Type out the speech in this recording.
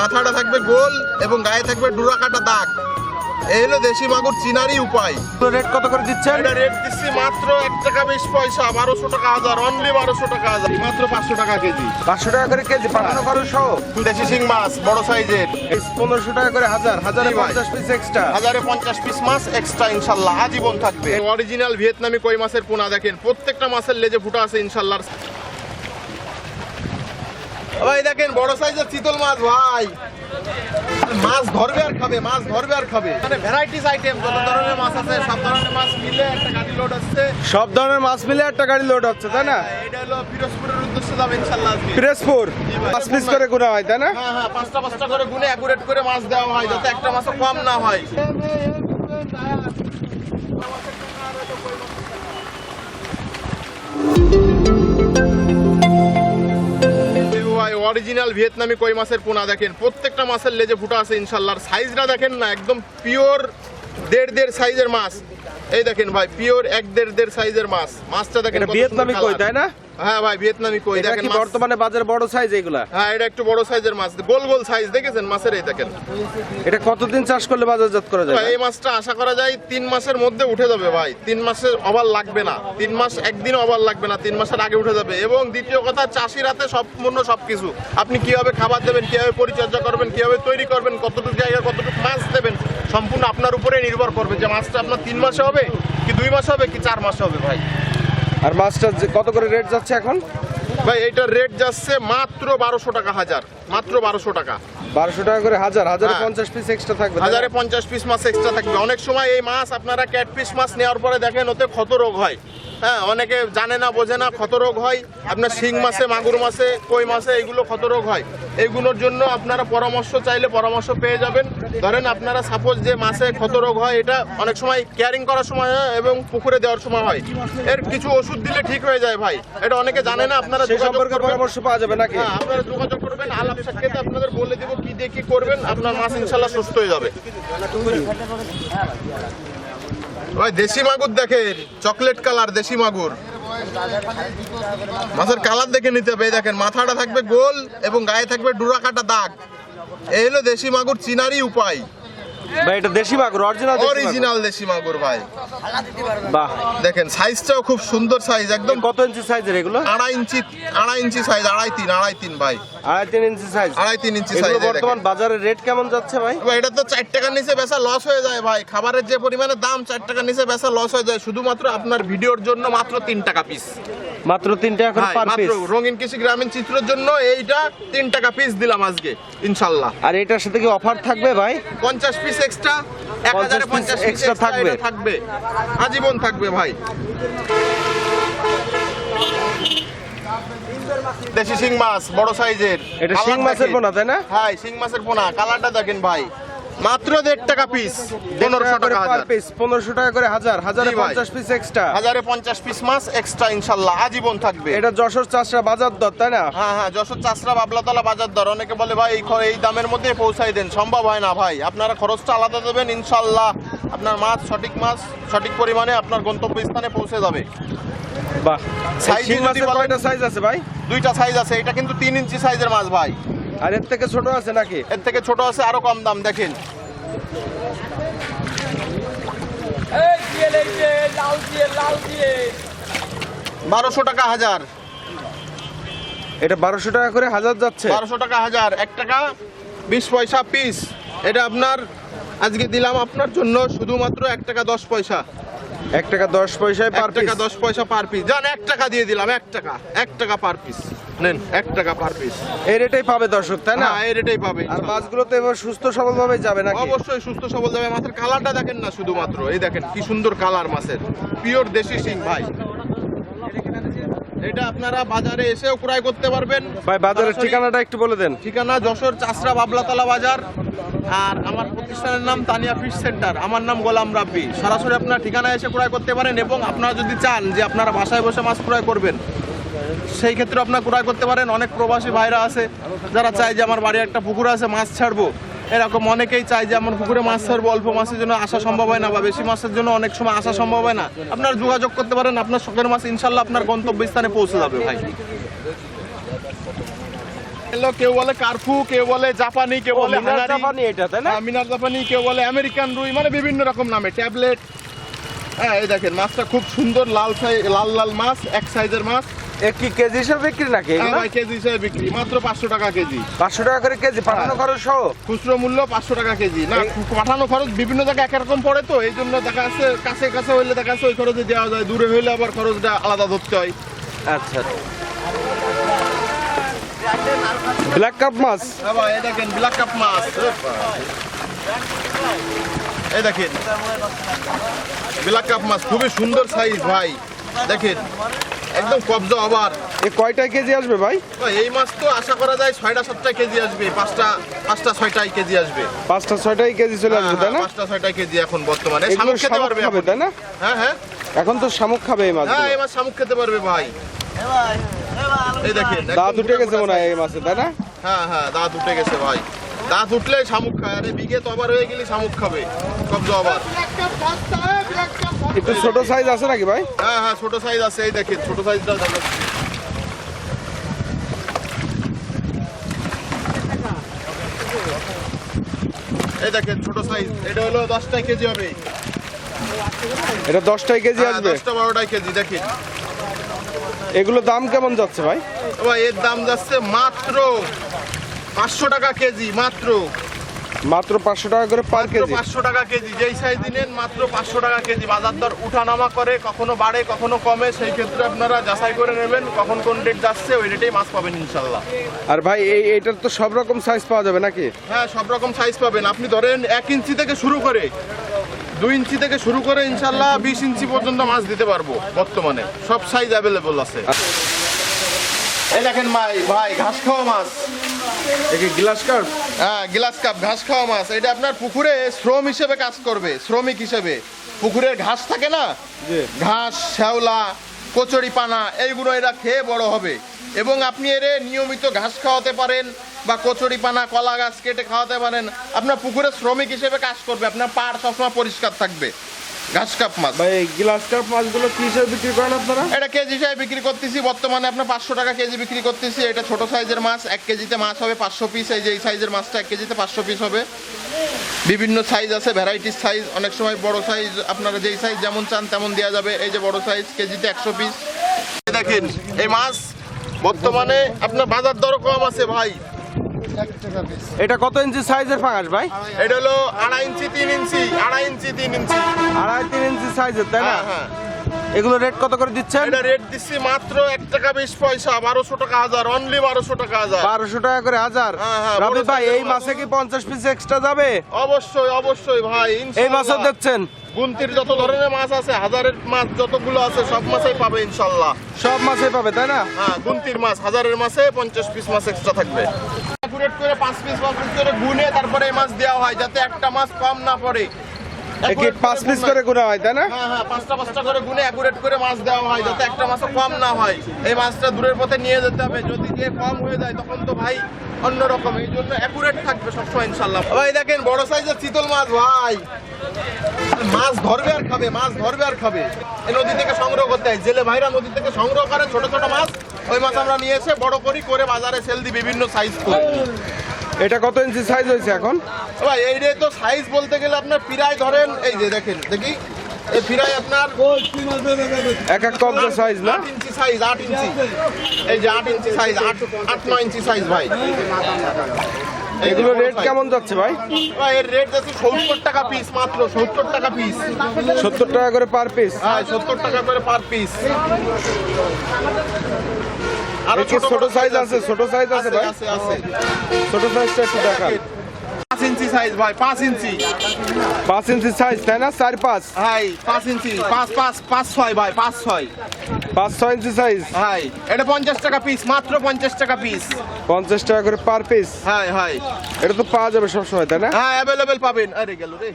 মাথাটা থাকবে গোল এবং গায়ে থাকবে ডুরা কাটা দাগ। এই হলো দেশি মাগুর চিনারই উপায়। রেট কত করে দিচ্ছেন? এটা রেট দিচ্ছি মাত্র এক টাকা বিশ পয়সা বারোশো টাকা হাজার অনলি বারোশো টাকা হাজার মাত্র পাঁচশো টাকা কেজি। পাঁচশো টাকা করে কেজি পাঠানো খরচ সহ? দেশি শিং মাছ বড় সাইজের। পনেরোশো টাকা করে হাজার হাজারে। পঞ্চাশ পিস এক্সট্রা হাজারে পঞ্চাশ পিস মাছ এক্সট্রা ইনশাল্লাহ আজীবন থাকবে। অরিজিনাল ভিয়েতনামি কই মাছের পোনা দেখেন প্রত্যেকটা মাছের লেজে ফুটা আছে ইনশাল্লাহ। ভাই দেখেন বড় সাইজের চিতল মাছ ভাই। মাছ ধরবে আর খাবে মাছ ধরবে আর খাবে। মানে ভ্যারাইটিস আইটেম যত ধরনের মাছ আছে সব ধরনের মাছ মিলে একটা গাড়ি লোড আসছে সব ধরনের মাছ মিলে একটা গাড়ি লোড হচ্ছে তাই না? এটা হলো ফিরোজপুরের উদ্দেশ্যে যাবে ইনশাল্লাহ আজকে। পিরোজপুর। পাঁচ পিস করে গুণা হয় তাই না? হ্যাঁ হ্যাঁ পাঁচটা পাঁচটা করে গুনে অ্যাকুরেট করে মাছ দেওয়া হয় যাতে একটা মাছও কম না হয়। ভাই অরিজিনাল ভিয়েতনামি কই মাছের পোনা দেখেন। প্রত্যেকটা মাছের লেজে ফুটা আছে ইনশাল্লাহ। সাইজটা দেখেন না একদম পিওর দেড় দেড় সাইজের মাছ। এই দেখেন ভাই পিওর এক দেড় দেড় সাইজের মাছ। মাছটা দেখেন ভিয়েতনামি কই তাই না? হ্যাঁ ভাই ভিয়েতনামি কই? দেখেন বর্তমানে বাজারে বড় সাইজ এগুলা হ্যাঁ এটা একটু বড় সাইজের মাছ। গোল গোল সাইজ দেখেছেন মাছের এই দেখেন। এটা কতদিন চাষ করলে বাজারজাত করা যায় এই মাছটা আশা করা যায় তিন মাসের মধ্যে উঠে যাবে ভাই। তিন মাসের অভার লাগবে না। তিন মাস একদিন অভার লাগবে না তিন মাসের আগে উঠে যাবে। এবং দ্বিতীয় কথা চাষির হাতে সম্পূর্ণ সবকিছু। আপনি কীভাবে খাবার দেবেন কীভাবে পরিচর্যা করবেন কীভাবে তৈরি করবেন কতটুকু জায়গা কতটুকু মাছ দেবেন সম্পূর্ণ আপনার উপরে নির্ভর করবে যে মাছটা আপনার তিন মাসে হবে কি দুই মাসে হবে কি চার মাসে হবে ভাই। আর মাছটা কত করে রেট যাচ্ছে এখন? ভাই এইটার রেট যাচ্ছে মাত্র বারোশো টাকা হাজার। মাত্র বারোশো টাকা। বারোশো টাকা করে হাজার। হাজারে হ্যাঁ। পঞ্চাশ পিস এক্সট্রা থাকবে হাজারে পঞ্চাশ পিস মাছ এক্সট্রা থাকবে। অনেক সময় এই মাছ আপনারা ক্যাট পিস মাছ নেওয়ার পরে দেখেন ওতে ক্ষত রোগ হয়। হ্যাঁ অনেকে জানে না বোঝে না ক্ষত রোগ হয়। আপনার শিং মাসে মাগুর মাসে কই মাসে এগুলো ক্ষত রোগ হয়। এইগুলোর জন্য আপনারা পরামর্শ চাইলে পরামর্শ পেয়ে যাবেন। ধরেন আপনারা সাপোজ যে মাসে ক্ষত রোগ হয় এটা অনেক সময় কেয়ারিং করার সময় হয় এবং পুকুরে দেওয়ার সময় হয়। এর কিছু ওষুধ দিলে ঠিক হয়ে যায় ভাই। এটা অনেকে জানে না আপনারা সম্পর্কে। পরামর্শ পাওয়া যাবে নাকি? হ্যাঁ আপনারা যোগাযোগ করবেন আলাপ সাক্ষাতে আপনাদের বলে দেবো কি দিয়ে কি করবেন। আপনার মাছ ইনশাল্লাহ সুস্থ হয়ে যাবে। ভাই দেশি মাগুর দেখেন, চকলেট কালার, দেশি মাগুর। মাছের কালার দেখে নিতে হবে দেখেন, মাথাটা থাকবে গোল এবং গায়ে থাকবে ডুরা কাটা দাগ। এই হলো দেশি মাগুর চিনারই উপায়। ভাই এটা দেশি মাগুর অরিজিনাল অরিজিনাল দেশি মাগুর ভাই। বাহ। দেখেন সাইজটাও খুব সুন্দর সাইজ একদম কত ইঞ্চি সাইজের এগুলো? আড়াই ইঞ্চি আড়াই ইঞ্চি সাইজ আড়াই তিন আড়াই তিন ভাই। আড়াই তিন ইঞ্চি সাইজ আড়াই তিন ইঞ্চি সাইজ বর্তমান বাজারে রেট কেমন যাচ্ছে ভাই? ভাই, এটা তো চার টাকার নিচে বেচা লস হয়ে যায় ভাই। খাবারের যে পরিমাণে দাম চার টাকার নিচে বেচা লস হয়ে যায়। শুধুমাত্র আপনার ভিডিওর জন্য মাত্র তিন টাকা পিস মাত্র তিন টাকা করে পার পিস রঙিন কৃষি গ্রামীণ চিত্রের জন্য এইটা তিন টাকা পিস দিলাম আজকে ইনশাল্লাহ। আর এটার সাথে কি অফার থাকবে ভাই? পঞ্চাশ পিস এক্সট্রা এক 50 পঞ্চাশ পিস এক্সট্রা থাকবে। থাকবে। আজীবন থাকবে ভাই। দেশি শিং মাছ বড় সাইজের। এটা শিং মাছের। পোনা তাই না? হ্যাঁ শিং মাছের পোনা কালারটা দেখেন ভাই। মাত্র দেড় টাকা পিস পনেরোশো টাকা হাজার। পিস পনেরোশো টাকা করে হাজার হাজারে পঞ্চাশ পিস এক্সট্রা হাজারে পঞ্চাশ পিস মাছ এক্সট্রা ইনশাল্লাহ আজীবন থাকবে। এটা যশোর চাষরা বাজার দর তাই না? হ্যাঁ হ্যাঁ যশোর চাষরা বাবলাতলা বাজার দর। অনেকে বলে ভাই এই এই দামের মধ্যে পৌঁছাই দেন। সম্ভব হয় না ভাই। আপনারা খরচটা আলাদা দেবেন ইনশাল্লাহ। আপনার মাছ সঠিক মাছ সঠিক পরিমাণে আপনার গন্তব্যস্থানে পৌঁছে যাবে। বাহ। বলেন- কয়টা সাইজ আছে ভাই? দুইটা সাইজ আছে। এটা কিন্তু তিন ইঞ্চি সাইজের মাছ ভাই। আর এর থেকে ছোট আছে নাকি? এর থেকে ছোট আছে আরও কম দাম দেখেন। এই দিয়ে লেগেছে লাউ দিয়ে লাউ দিয়ে। বারোশো টাকা হাজার। এটা বারোশো টাকা করে হাজার যাচ্ছে। বারোশো টাকা হাজার এক টাকা বিশ পয়সা পিস এটা আপনার আজকে দিলাম আপনার জন্য শুধুমাত্র এক টাকা দশ পয়সা। এক টাকা দশ পয়সায় পার পিস টাকা দশ পয়সা পার পিস জান এক টাকা দিয়ে দিলাম এক টাকা। এক টাকা পার পিস নেন। এক টাকা পার পিস এই রেটেই পাবে দর্শক তাই না? হ্যাঁ এই রেটেই পাবে আর মাছগুলো তো এবার সুস্থ সবল ভাবে যাবে নাকি? অবশ্যই সুস্থ সবল যাবে। মাছের কালারটা দেখেন না শুধুমাত্র। এই দেখেন কি সুন্দর কালার মাছের। পিওর দেশি সিং ভাই। এটা আপনারা বাজারে এসেও ক্রয় করতে পারবেন। ভাই বাজারের ঠিকানাটা একটু বলে দেন। ঠিকানা যশোর চাষরা বাবলাতলা বাজার। আর আমার প্রতিষ্ঠানের নাম তানিয়া ফিশ সেন্টার। আমার নাম গোলাম রাব্বি। সরাসরি আপনার ঠিকানা এসে ক্রয় করতে পারেন এবং আপনারা যদি চান যে আপনারা বাসায় বসে মাছ ক্রয় করবেন সেই ক্ষেত্রে আপনার ক্রয় করতে পারেন। অনেক প্রবাসী ভাইরা আছে যারা চায় যে আমার বাড়ি একটা পুকুর আছে মাছ ছাড়বো। এরকম অনেকেই চায় যে আমার পুকুরে মাছ ছাড়বো অল্প মাছের জন্য আসা সম্ভব হয় না বা বেশি মাছের জন্য অনেক সময় আসা সম্ভব হয় না। আপনার যোগাযোগ করতে পারেন আপনার শখের মাছ ইনশাল্লাহ আপনার গন্তব্যস্থানে পৌঁছে যাবে ভাই। কেউ বলে কার্ফু কেউ বলে জাপানি কেউ বলে জাপানি এটা তাই না? হ্যাঁ, মিনার জাপানি কেউ বলে আমেরিকান রুই মানে বিভিন্ন রকম নামে ট্যাবলেট। হ্যাঁ এই দেখেন মাছটা খুব সুন্দর লাল সাই লাল লাল মাছ এক সাইজের মাছ। কি কেজি হিসেবে বিক্রি নাকি হ্যাঁ ভাই কেজি হিসেবে বিক্রি। মাত্র পাঁচশো টাকা কেজি। পাঁচশো টাকা করে কেজি পাঠানো খরচ সহ? খুচরো মূল্য পাঁচশো টাকা কেজি। না পাঠানো খরচ বিভিন্ন জায়গায় একরকম পড়ে তো এই জন্য দেখা যাচ্ছে কাছে কাছে হইলে দেখা যাচ্ছে ওই খরচে দেওয়া যায় দূরে হইলে আবার খরচটা আলাদা ধরতে হয়। আচ্ছা। ব্ল্যাক কাপ মাছ? হ্যাঁ ভাই এই দেখেন ব্ল্যাক কাপ মাছ। এই দেখেন ব্ল্যাক কাপ মাছ খুবই সুন্দর সাইজ ভাই। দেখেন একদম কবজা আবার। এ কয়টায় কেজি আসবে ভাই? এই মাছ তো আশা করা যায় ছয়টা সাতটা কেজি আসবে পাঁচটা পাঁচটা ছয়টাই কেজি আসবে। পাঁচটা ছয়টাই কেজি চলে আসবে তাই না? হ্যাঁ, পাঁচটা ছয়টা কেজি এখন বর্তমানে। শামুক খেতে পারবে খাবে তাই না? হ্যাঁ হ্যাঁ। এখন তো শামুক খাবে এই মাছ হ্যাঁ এই মাছ শামুক খেতে পারবে ভাই। এই দেখেন দাঁত উঠে গেছে মনে হয় এই মাছে তাই না? হ্যাঁ হ্যাঁ দাঁত উঠে গেছে ভাই। দাঁত উঠলে শামুক খায়। আরে বিঘে তো আবার হয়ে গেলে শামুক খাবে। কবজা আবার। একটু ছোট সাইজ আছে নাকি ভাই? হ্যাঁ হ্যাঁ ছোট সাইজ আছে এই দেখেন ছোট সাইজটা দেখাচ্ছি এই দেখেন ছোট সাইজ এটা হলো দশটাই কেজি হবে। এটা দশটাই কেজি হ্যাঁ, আসবে? দশটা বারোটাই কেজি দেখেন। এগুলো দাম কেমন যাচ্ছে ভাই? ভাই এর দাম যাচ্ছে মাত্র পাঁচশো টাকা কেজি মাত্র। মাত্র পাঁচশো টাকা করে পার কেজি। পাঁচশো টাকা কেজি যেই সাইজ নেন মাত্র পাঁচশো টাকা কেজি। বাজার দর উঠানামা করে কখনো বাড়ে কখনো কমে সেই ক্ষেত্রে আপনারা যাচাই করে নেবেন কখন কোন ডেট যাচ্ছে ওই ডেটেই মাছ পাবেন ইনশাল্লাহ আর ভাই এই এটার তো সব রকম সাইজ পাওয়া যাবে নাকি? হ্যাঁ সব রকম সাইজ পাবেন। আপনি ধরেন এক ইঞ্চি থেকে শুরু করে দুই ইঞ্চি থেকে শুরু করে ইনশাল্লাহ বিশ ইঞ্চি পর্যন্ত মাছ দিতে পারব বর্তমানে। সব সাইজ অ্যাভেলেবল আছে। এই দেখেন ভাই ভাই ঘাস খাওয়া মাছ। Glass cup? হ্যাঁ গ্লাস কাপ ঘাস খাওয়া মাছ। এটা আপনার পুকুরে শ্রম হিসেবে কাজ করবে শ্রমিক হিসেবে। পুকুরের ঘাস থাকে না? ঘাস শ্যাওলা কচুরি পানা এইগুলো এরা খেয়ে বড় হবে। এবং আপনি এরে নিয়মিত ঘাস খাওয়াতে পারেন বা কচুরি পানা কলা গাছ কেটে খাওয়াতে পারেন। আপনার পুকুরে শ্রমিক হিসেবে কাজ করবে আপনার পাড় সবসময় পরিষ্কার থাকবে। ঘাস কাপ মাছ। ভাই গ্লাস কাপ মাছগুলো কি হিসেবে বিক্রি করেন আপনারা? এটা কেজি হিসাবে বিক্রি করতেছি বর্তমানে আপনার পাঁচশো টাকা কেজি বিক্রি করতেছি। এটা ছোট সাইজের মাছ এক কেজিতে মাছ হবে পাঁচশো পিস এই যে এই সাইজের মাছটা এক কেজিতে পাঁচশো পিস হবে। বিভিন্ন সাইজ আছে ভ্যারাইটিস সাইজ অনেক সময় বড় সাইজ আপনারা যেই সাইজ যেমন চান তেমন দেওয়া যাবে। এই যে বড় সাইজ কেজিতে একশো পিস দেখেন এই মাছ বর্তমানে আপনার বাজার দর কম আছে ভাই। এটা কত ইঞ্চি সাইজের ফাঙাস ভাই? এটা হলো আড়াই ইঞ্চি তিন ইঞ্চি আড়াই ইঞ্চি তিন ইঞ্চি। আড়াই তিন ইঞ্চি সাইজের তাই না? হ্যাঁ হ্যাঁ। এগুলো রেট কত করে দিচ্ছেন? এটা রেট দিচ্ছি মাত্র এক টাকা বিশ পয়সা বারোশো টাকা হাজার অনলি বারোশো টাকা হাজার। বারোশো টাকা করে হাজার? হ্যাঁ, রবি ভাই এই মাসে কি পঞ্চাশ পিস এক্সট্রা যাবে? অবশ্যই অবশ্যই ভাই এই ইনশাআল্লাহ। দেখছেন? গুনতির যত ধরনের মাছ আছে হাজারের মাছ যতগুলো আছে সব মাছই পাবে ইনশাল্লাহ। সব মাছে পাবে তাই না? হ্যাঁ গুনতির মাছ হাজারের মাছে পঞ্চাশ পিস মাছ এক্সট্রা থাকবে। অ্যাকুরেট করে পাঁচ পিস পাঁচ পিস করে গুনে তারপরে এই মাছ দেওয়া হয় যাতে একটা মাছ কম না পড়ে। পাঁচ পিস করে গুণা হয় তাই না? হ্যাঁ হ্যাঁ পাঁচটা পাঁচটা করে গুনে অ্যাকুরেট করে মাছ দেওয়া হয় যাতে একটা মাছও কম না হয়। এই মাছটা দূরের পথে নিয়ে যেতে হবে যদি যে কম হয়ে যায় তখন তো ভাই অন্যরকম এই জন্য অ্যাকুরেট থাকবে সবসময় ইনশাল্লাহ। ভাই দেখেন বড় সাইজের চিতল মাছ ভাই। মাছ ধরবে আর খাবে মাছ ধরবে আর খাবে। এই নদী থেকে সংগ্রহ করতে হয়। জেলে ভাইরা নদী থেকে সংগ্রহ করে ছোট ছোট মাছ। ওই মাছ আমরা নিয়ে এসে বড় করি করে বাজারে সেল দিই বিভিন্ন সাইজ করে। এটা কত ইঞ্চি সাইজ হয়েছে এখন? ভাই এই রে তো সাইজ বলতে গেলে আপনার পিরায় ধরেন এই যে দেখেন দেখি। এই পিরায় আপনার এক এক কবজা সাইজ না? ইঞ্চি সাইজ আট ইঞ্চি এই যে আট ইঞ্চি সাইজ আট আট নয় ইঞ্চি সাইজ ভাই। এগুলো রেট কেমন যাচ্ছে ভাই? ভাই এর রেট যাচ্ছে সত্তর টাকা পিস মাত্র সত্তর টাকা পিস সত্তর টাকা করে পার পিস হ্যাঁ সত্তর টাকা করে পার পিস আরও ছোট ছোট সাইজ আছে। ছোট সাইজ আছে ভাই। ছোট সাইজটা একটু দেখান। পাঁচ ইঞ্চি সাইজ ভাই পাঁচ ইঞ্চি। পাঁচ ইঞ্চি সাইজ তাই না? চার পাঁচ? ভাই পাঁচ ইঞ্চি পাঁচ পাঁচ পাঁচ ছয় ভাই পাঁচ ছয়। পাঁচ ছয় ইঞ্চি সাইজ ভাই এটা পঞ্চাশ টাকা পিস মাত্র পঞ্চাশ টাকা পিস পঞ্চাশ টাকা করে পার পিস হ্যাঁ হ্যাঁ এটা তো পাওয়া যাবে সবসময় তাই না? হ্যাঁ অ্যাভেলেবেল পাবেন। আরে গেল রে।